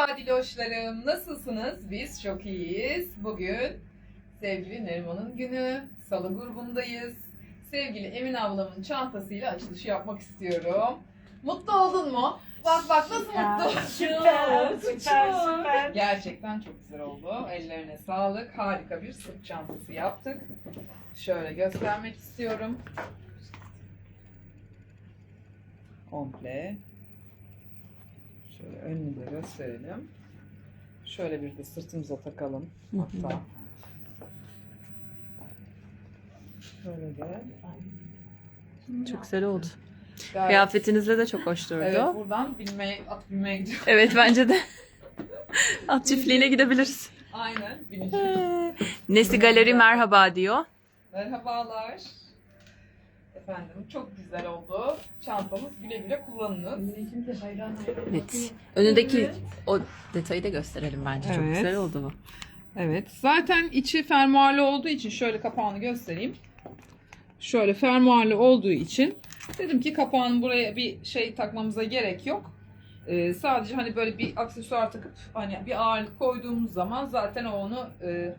Merhaba Diloşlarım. Nasılsınız? Biz çok iyiyiz. Bugün sevgili Neriman'ın günü. Salı grubundayız. Sevgili Emin ablamın çantasıyla açılışı yapmak istiyorum. Mutlu oldun mu? Bak bak nasıl mutlu. Süper, süper, süper. Gerçekten çok güzel oldu. Ellerine sağlık. Harika bir sırt çantası yaptık. Şöyle göstermek istiyorum. Komple. Şöyle önünü de gösterelim. Şöyle bir de sırtımıza takalım. Hatta. Şöyle de. Çok güzel oldu. Gayet- Kıyafetinizle de çok hoş durdu. Evet buradan binmeye, at binmeye gidiyorum. Evet bence de. At çiftliğine gidebiliriz. Aynen bineceğim. Nesi Galeri merhaba diyor. Merhabalar. Efendim çok güzel oldu. Çantamız güle güle kullanınız. Evet. Önündeki o detayı da gösterelim bence. Çok Evet. güzel oldu bu. Evet. Zaten içi fermuarlı olduğu için şöyle kapağını göstereyim. Şöyle fermuarlı olduğu için dedim ki kapağın buraya bir şey takmamıza gerek yok. Ee, sadece hani böyle bir aksesuar takıp hani bir ağırlık koyduğumuz zaman zaten o onu e,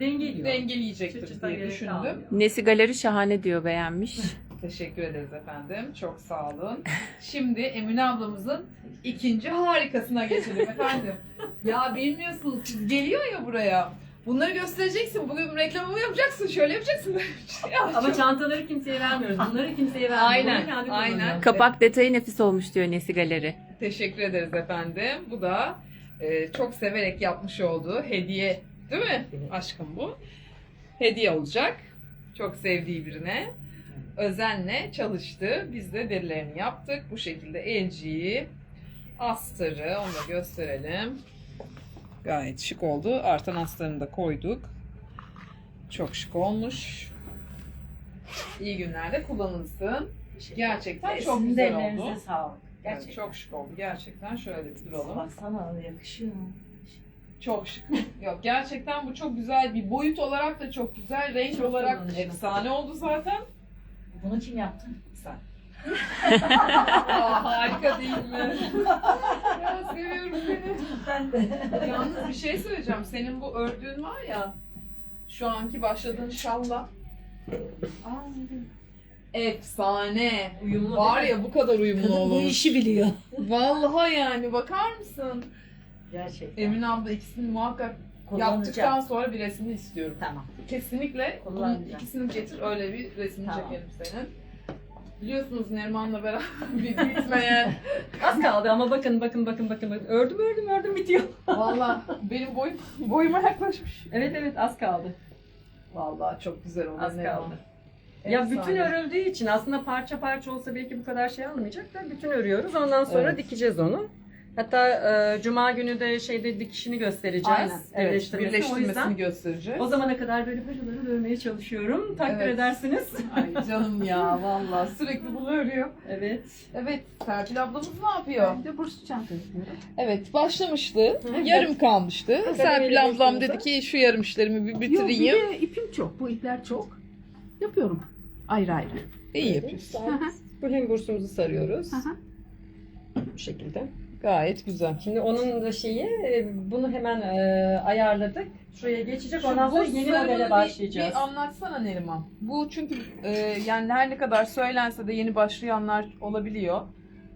Dengeliyor. dengeleyecektir çıta diye gerek düşündüm. kalmıyor. Nesi Galeri şahane diyor beğenmiş. Teşekkür ederiz efendim. Çok sağ olun. Şimdi Emine ablamızın ikinci harikasına geçelim efendim. Ya bilmiyorsunuz siz geliyor ya buraya. Bunları göstereceksin. Bugün reklamımı yapacaksın. Şöyle yapacaksın. şey Ama çantaları kimseye vermiyoruz. Bunları kimseye vermiyoruz. Aynen, Bunları kendi aynen. kullanıyoruz. Kapak detayı nefis olmuş diyor Nesi Galeri. Teşekkür ederiz efendim. Bu da e, çok severek yapmış olduğu hediye. Değil mi? Evet. Aşkım bu. Hediye olacak. Çok sevdiği birine. Özenle çalıştı. Biz de derilerini yaptık. Bu şekilde elciyi, astarı onu da gösterelim. Gayet şık oldu. Artan astarını da koyduk. Çok şık olmuş. İyi günlerde kullanılsın. Gerçekten çok Sizin de güzel oldu. sağlık. Evet, Gerçekten. çok şık oldu. Gerçekten şöyle bir duralım. Baksana yakışıyor. Çok şık. Yok gerçekten bu çok güzel bir boyut olarak da çok güzel. Renk Çok olarak kullanışlı. efsane oldu zaten. Bunu kim yaptı? Sen. Aa, harika değil mi? ya seviyorum seni. Ben de. Yalnız bir şey söyleyeceğim. Senin bu ördüğün var ya şu anki başladığın şalla. Aa, Efsane. Uyumlu Var ya bu kadar uyumlu olur. biliyor. Vallahi yani bakar mısın? Gerçekten. Emin abla ikisini muhakkak yaptıktan sonra bir resmini istiyorum. Tamam. Kesinlikle bunun ikisini getir öyle bir resmini Tamam. çekelim senin. Biliyorsunuz Neriman'la beraber bir bitmeyen. Az kaldı ama bakın bakın bakın bakın. bakın. Ördüm ördüm ördüm bitiyor. Valla benim boyum boyuma yaklaşmış. Evet evet az kaldı. Vallahi çok güzel oldu Az Neriman. kaldı. Ya Efsane. bütün örüldüğü için aslında parça parça olsa belki bu kadar şey almayacak da bütün örüyoruz. Ondan sonra Evet. dikeceğiz onu. Hatta e, cuma günü de şeyde dikişini göstereceğiz. Aynen. Evet, birleştirmesini. O yüzden göstereceğiz. o zamana kadar böyle paraları örmeye çalışıyorum. Takdir Evet. edersiniz. Ay canım ya vallahi sürekli bunu örüyor. Evet. Evet Serpil ablamız ne yapıyor? Bir de burs çanta yapıyorum. Evet başlamıştı. Hı. Yarım kalmıştı. Kademeli Serpil ablam dedi ki şu yarım işlerimi bir Yok bitireyim. bir de ipim çok. Bu ipler çok. Yapıyorum. Ayrı ayrı. İyi yapıyorsun. Bu hem bursumuzu sarıyoruz. Hı hı. Bu şekilde. Gayet güzel. Şimdi onun da şeyi e, bunu hemen e, ayarladık. Şuraya geçecek. Ondan sonra yeni modele bir- başlayacağız. Bir, anlatsana Neriman. Bu çünkü e, yani her ne kadar söylense de yeni başlayanlar olabiliyor.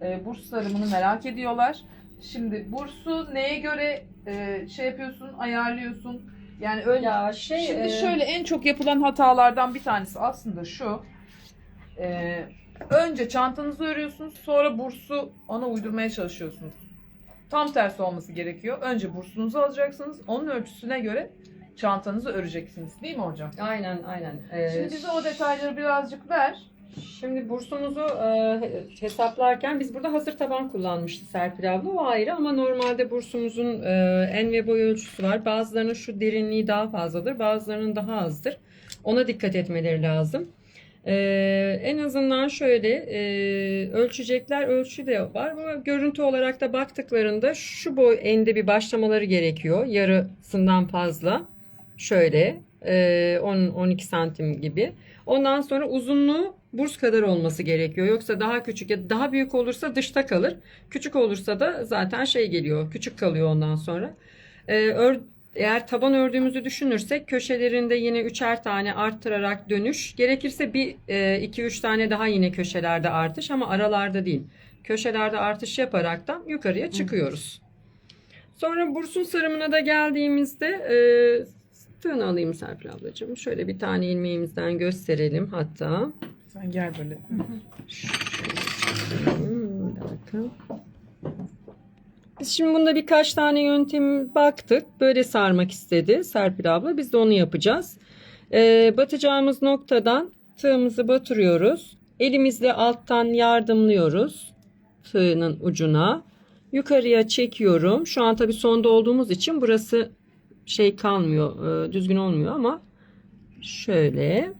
E, burs sarımını merak ediyorlar. Şimdi bursu neye göre e, şey yapıyorsun, ayarlıyorsun? Yani öyle Ya şey Şimdi e, şöyle en çok yapılan hatalardan bir tanesi aslında şu. Ee, önce çantanızı örüyorsunuz, sonra bursu ona uydurmaya çalışıyorsunuz. Tam tersi olması gerekiyor. Önce bursunuzu alacaksınız, onun ölçüsüne göre çantanızı öreceksiniz. Değil mi hocam? Aynen aynen. E, Şimdi bize o detayları birazcık ver. Şimdi bursumuzu e, hesaplarken biz burada hazır taban kullanmıştı Serpil abla. O ayrı ama normalde bursumuzun e, en ve boy ölçüsü var. Bazılarının şu derinliği daha fazladır. Bazılarının daha azdır. Ona dikkat etmeleri lazım. E, en azından şöyle e, ölçecekler ölçü de var. Ama görüntü olarak da baktıklarında şu boy ende bir başlamaları gerekiyor. Yarısından fazla. Şöyle e, 10-12 santim gibi. Ondan sonra uzunluğu burs kadar olması gerekiyor. Yoksa daha küçük ya da daha büyük olursa dışta kalır. Küçük olursa da zaten şey geliyor. Küçük kalıyor ondan sonra. Ee, eğer taban ördüğümüzü düşünürsek köşelerinde yine üçer tane arttırarak dönüş. Gerekirse bir e, iki üç tane daha yine köşelerde artış ama aralarda değil. Köşelerde artış yaparaktan yukarıya çıkıyoruz. Sonra bursun sarımına da geldiğimizde e, tığını alayım Serpil ablacığım. Şöyle bir tane ilmeğimizden gösterelim hatta. Sen gel böyle. Hmm, bir dakika. Şimdi bunda birkaç tane yöntem baktık. Böyle sarmak istedi Serpil abla. Biz de onu yapacağız. Ee, batacağımız noktadan tığımızı batırıyoruz. Elimizle alttan yardımlıyoruz tığının ucuna. Yukarıya çekiyorum. Şu an tabii sonda olduğumuz için burası şey kalmıyor, e, düzgün olmuyor ama şöyle.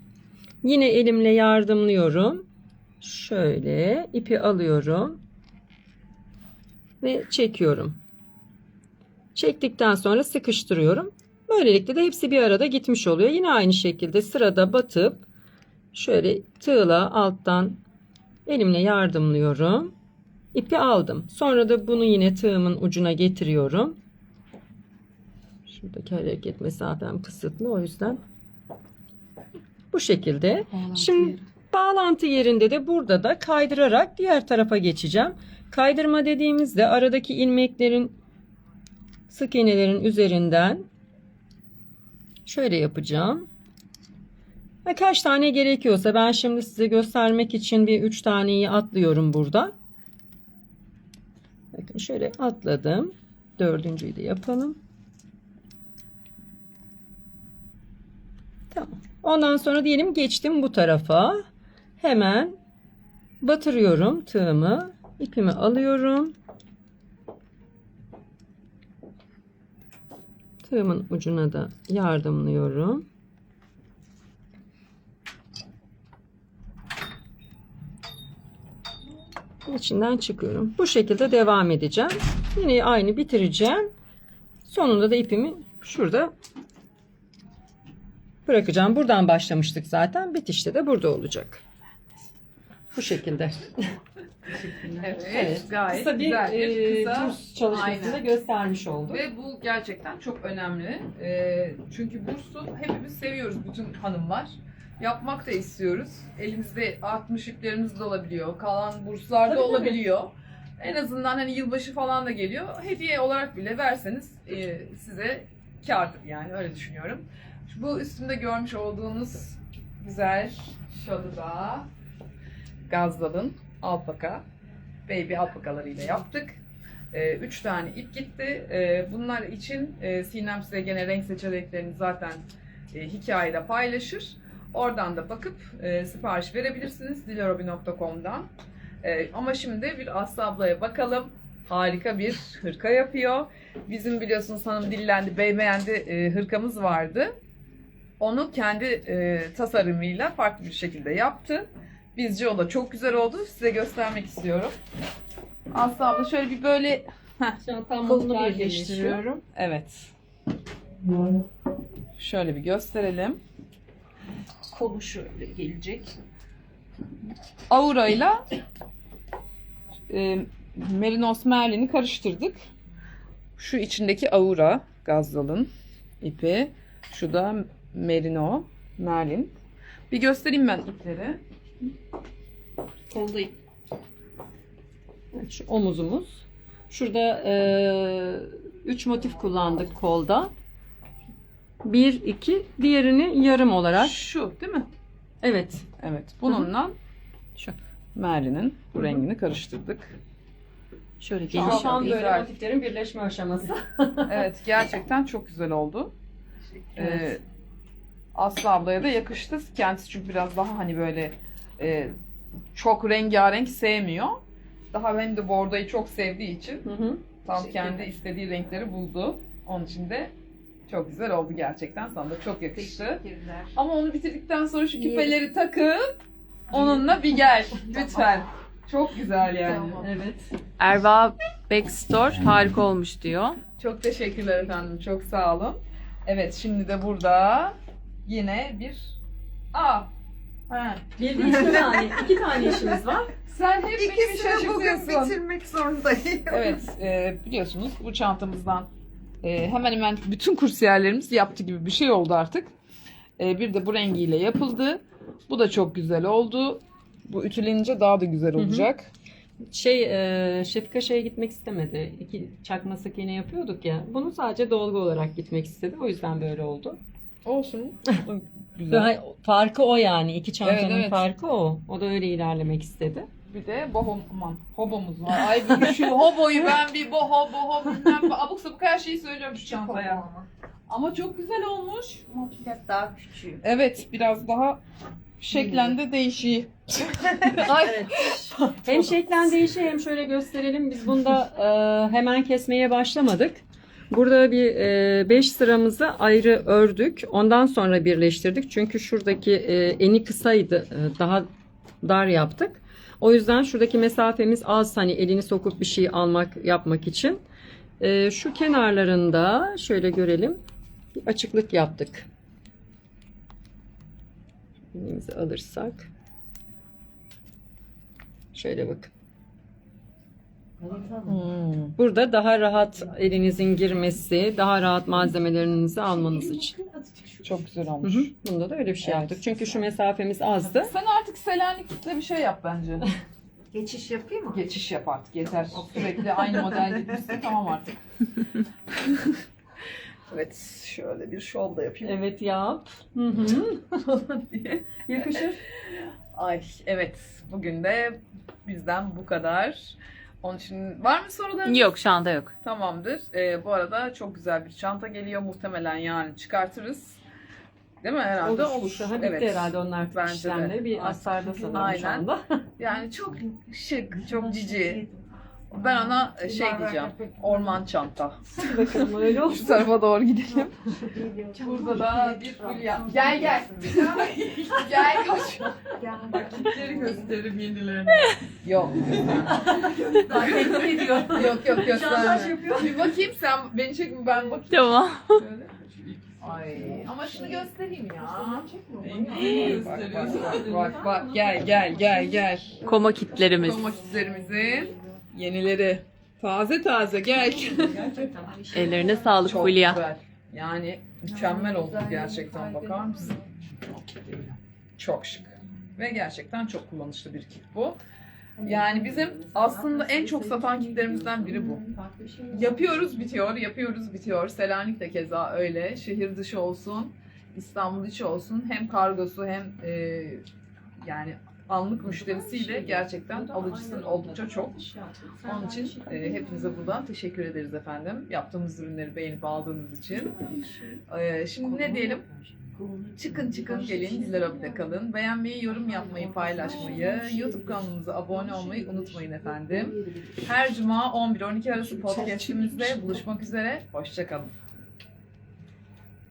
Yine elimle yardımlıyorum. Şöyle ipi alıyorum ve çekiyorum. Çektikten sonra sıkıştırıyorum. Böylelikle de hepsi bir arada gitmiş oluyor. Yine aynı şekilde sırada batıp şöyle tığla alttan elimle yardımlıyorum. İpi aldım. Sonra da bunu yine tığımın ucuna getiriyorum. Şuradaki hareket mesafem kısıtlı o yüzden bu şekilde. Şimdi bağlantı yerinde de burada da kaydırarak diğer tarafa geçeceğim. Kaydırma dediğimizde aradaki ilmeklerin sık iğnelerin üzerinden şöyle yapacağım. Kaç tane gerekiyorsa ben şimdi size göstermek için bir 3 taneyi atlıyorum burada. Bakın şöyle atladım. Dördüncüyü de yapalım. Tamam. Ondan sonra diyelim geçtim bu tarafa. Hemen batırıyorum tığımı. ipimi alıyorum. Tığımın ucuna da yardımlıyorum. İçinden çıkıyorum. Bu şekilde devam edeceğim. Yine aynı bitireceğim. Sonunda da ipimi şurada bırakacağım. Buradan başlamıştık zaten. Bitişte de burada olacak. Bu şekilde. Evet, Evet. gayet Kısa bir, güzel bir e, kısa. kurs çalışmasını Aynen. göstermiş olduk. Ve bu gerçekten çok önemli. Ee, çünkü bursu hepimiz seviyoruz bütün hanımlar. Yapmak da istiyoruz. Elimizde artmış iplerimiz de olabiliyor. Kalan burslar da tabii. olabiliyor. En azından hani yılbaşı falan da geliyor. Hediye olarak bile verseniz e, size kârdır yani öyle düşünüyorum. Şu- Bu üstümde görmüş olduğunuz güzel şalı da Gazdal'ın alpaka, baby alpakalarıyla yaptık. Ee, üç tane ip gitti. Ee, bunlar için e, Sinem size gene renk seçeneklerini zaten e, hikayede paylaşır. Oradan da bakıp e, sipariş verebilirsiniz dilerobi.com'dan. E, ama şimdi bir Aslı ablaya bakalım. Harika bir hırka yapıyor. Bizim biliyorsunuz hanım dillendi, bey beğendi e, hırkamız vardı. Onu kendi tasarımıyla farklı bir şekilde yaptı. Bizce o da çok güzel oldu. Size göstermek istiyorum. Aslı abla şöyle bir böyle kolunu birleştiriyorum. Evet. Şöyle bir gösterelim. Kolu şöyle gelecek. Aura'yla e, Merinos Merlin'i karıştırdık. Şu içindeki Aura Gazdal'ın ipi. Şu da Merino Merlin. Bir göstereyim ben ipleri. Koldayım. Evet, şu omuzumuz. Şurada 3 motif kullandık kolda. 1, 2, diğerini yarım olarak. Şu değil mi? Evet. Evet. Bununla Şu. Merlin'in bu rengini karıştırdık. Şöyle Şu an geniş böyle güzel. motiflerin birleşme aşaması. Evet gerçekten çok güzel oldu. Ee. Aslı ablaya da yakıştı. Kendisi çünkü biraz daha hani böyle e, çok rengarenk sevmiyor. Daha hem de bordoyu çok sevdiği için Hı hı. tam Teşekkürler. kendi istediği renkleri buldu. Onun için de çok güzel oldu gerçekten. Sana da çok yakıştı. Ama onu bitirdikten sonra şu küpeleri takıp onunla bir gel lütfen. Çok güzel yani. Evet. Erva Backstore harika olmuş diyor. Çok teşekkürler efendim. Çok sağ olun. Evet şimdi de burada yine bir Aa Ha. Bir de iki tane, iki tane işimiz var. Sen hep beni İkisini bugün şaşırtıyorsun. bitirmek zorundayım. Evet, e, biliyorsunuz bu çantamızdan e, hemen hemen bütün kursiyerlerimiz yaptı gibi bir şey oldu artık. E, bir de bu rengiyle yapıldı. Bu da çok güzel oldu. Bu ütülenince daha da güzel hı. olacak. Şey, e, Şefika şeye gitmek istemedi. İki çakma sık iğne yapıyorduk ya. Bunu sadece dolgu olarak gitmek istedi. O yüzden böyle oldu. Olsun. güzel. Farkı o yani. İki çantanın Evet, evet. farkı o. O da öyle ilerlemek istedi. Bir de bohom, aman, hobomuz var. Ay bir şu hoboyu ben bir boho boho bilmem. Abuk sabuk her şeyi söylüyorum şu çantaya. Ama çok güzel olmuş. Biraz daha küçüğüm. Evet biraz daha şeklende değişiği. Ay. Hem şeklen değişiyor hem şöyle gösterelim. Biz bunda e, hemen kesmeye başlamadık. Burada bir 5 sıramızı ayrı ördük. Ondan sonra birleştirdik. Çünkü şuradaki e, eni kısaydı. e, daha dar yaptık. O yüzden şuradaki mesafemiz az hani elini sokup bir şey almak yapmak için. E, şu kenarlarında şöyle görelim. Bir açıklık yaptık. Elimizi alırsak. Şöyle bakın. Hmm. Burada daha rahat elinizin girmesi, daha rahat malzemelerinizi almanız için. Çok güzel Hı olmuş. hı. Bunda da öyle bir şey Evet. yaptık. Çünkü şu mesafemiz azdı. Sen artık Selanik'te bir şey yap bence. Geçiş yapayım mı? Geçiş yap artık yeter. Sürekli aynı model gitmişsin tamam artık. evet şöyle bir şov da yapayım. Evet yap. Hı hı. Yakışır. Ay evet bugün de bizden bu kadar. Onun için var mı sorularınız? Yok şu anda yok. Tamamdır. Ee, bu arada çok güzel bir çanta geliyor. Muhtemelen yarın çıkartırız. Değil mi? Herhalde olur. Daha bitti Evet. herhalde onun artık Bence de. işlemleri. Bir astarda sanırım şu Aynen. anda. Yani çok şık, çok cici. Ben ona şey diyeceğim. Orman çanta. Bakalım öyle Şu olsun. tarafa doğru gidelim. Burada da bir fulya. Gel gel. gel kaç. Kitleri gösterim yenilerini. Yok. Tehdit ediyor. yok yok gösterme. Bir bakayım sen beni çek mi ben bakayım. Tamam. Şöyle. Ay ama şunu göstereyim ya. Bak bak bak bak bak gel gel gel gel. Koma kitlerimiz. Domateslerimizin yenileri. Taze taze gel. Ellerine sağlık Çok Fulya. güzel. Yani mükemmel oldu gerçekten bakar mısın? Çok şık. Ve gerçekten çok kullanışlı bir kit bu. Yani bizim aslında en çok satan kitlerimizden biri bu. Yapıyoruz bitiyor, yapıyoruz bitiyor. Selanik de keza öyle. Şehir dışı olsun, İstanbul içi olsun. Hem kargosu hem e, yani anlık müşterisiyle gerçekten alıcısının oldukça çok. Onun için e, hepinize buradan teşekkür ederiz efendim. Yaptığımız ürünleri beğenip aldığınız için. E, şimdi ne diyelim? Çıkın çıkın gelin Dilarabide kalın. Beğenmeyi, yorum yapmayı, paylaşmayı, YouTube kanalımıza abone olmayı unutmayın efendim. Her cuma 11-12 arası podcastimizde buluşmak üzere. Hoşçakalın.